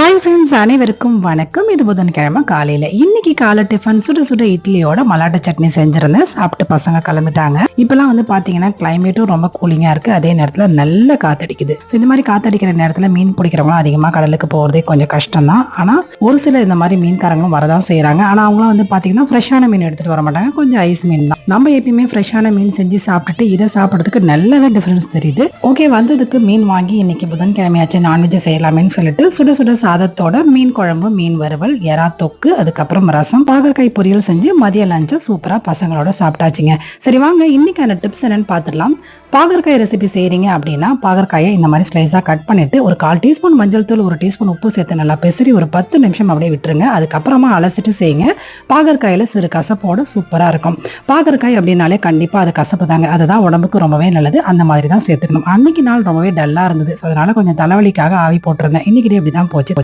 Hi friends அனைவருக்கும் வணக்கம். இது புதன்கிழமை காலையில. இன்னைக்கு காலை டிஃபன் சுட சுட இட்லியோட மலாட்ட சட்னி செஞ்சிருந்தேன். சாப்பிட்டு பசங்க கிளம்பிட்டாங்க. இப்பெல்லாம் வந்து பாத்தீங்கன்னா கிளைமேட்டும் ரொம்ப கூலிங்கா இருக்கு. அதே நேரத்துல நல்ல காத்தடிக்குது. ஸோ இந்த மாதிரி காத்தடிக்கிற நேரத்துல மீன் பிடிக்கிறவங்க அதிகமா கடலுக்கு போறதே கொஞ்சம் கஷ்டம் தான் ஆனா ஒரு சில இந்த மாதிரி மீன்காரங்களும் வரதான் செய்யறாங்க ஆனா அவங்களாம் வந்து பாத்தீங்கன்னா ஃப்ரெஷ்ஷான மீன் எடுத்துட்டு வர மாட்டாங்க. கொஞ்சம் ஐஸ் மீன் தான். நம்ம எப்பயுமே ஃப்ரெஷ்ஷான மீன் செஞ்சு சாப்பிட்டுட்டு இதை சாப்பிட்றதுக்கு நல்லாவே டிஃபரன்ஸ் தெரியுது. ஓகே வந்ததுக்கு மீன் வாங்கி இன்னைக்கு புதன்கிழமையாச்சு நான்வெஜ் செய்யலாமேன்னு சொல்லிட்டு சுட சுட சாதத்தோட மீன் குழம்பு மீன் வறுவல் எறா தொக்கு அதுக்கப்புறம் ரசம் பாகற்காய் பொரியல் செஞ்சு மதிய லஞ்சை சூப்பரா பசங்களோட சாப்பிட்டாச்சுங்க. சரி வாங்க இன்னைக்கான டிப்ஸ் என்னன்னு பார்த்துடலாம். பாகற்காய் ரெசிபி செய்றீங்க அப்படின்னா பாகற்காயை இந்த மாதிரி ஸ்லைஸாக கட் பண்ணிட்டு ஒரு கால் டீஸ்பூன் மஞ்சள் தூள் ஒரு டீஸ்பூன் உப்பு சேர்த்து நல்லா பெசரி ஒரு பத்து நிமிஷம் அப்படியே விட்டுருங்க. அதுக்கப்புறமா அலசிட்டு செய்யுங்க. பாகற்காயில சிறு கசப்போட சூப்பரா இருக்கும். பாகற்காய் அப்படின்னாலே கண்டிப்பா அது கசப்பு தாங்க. அதுதான் உடம்புக்கு ரொம்பவே நல்லது. அந்த மாதிரி தான் சேர்த்துக்கணும். அன்னைக்கு நாள் ரொம்பவே டல்லா இருந்தது. ஸோ அதனால கொஞ்சம் தலைவலிக்காக ஆவி போட்டிருந்தேன். இன்னைக்கு இப்படி தான் போச்சு.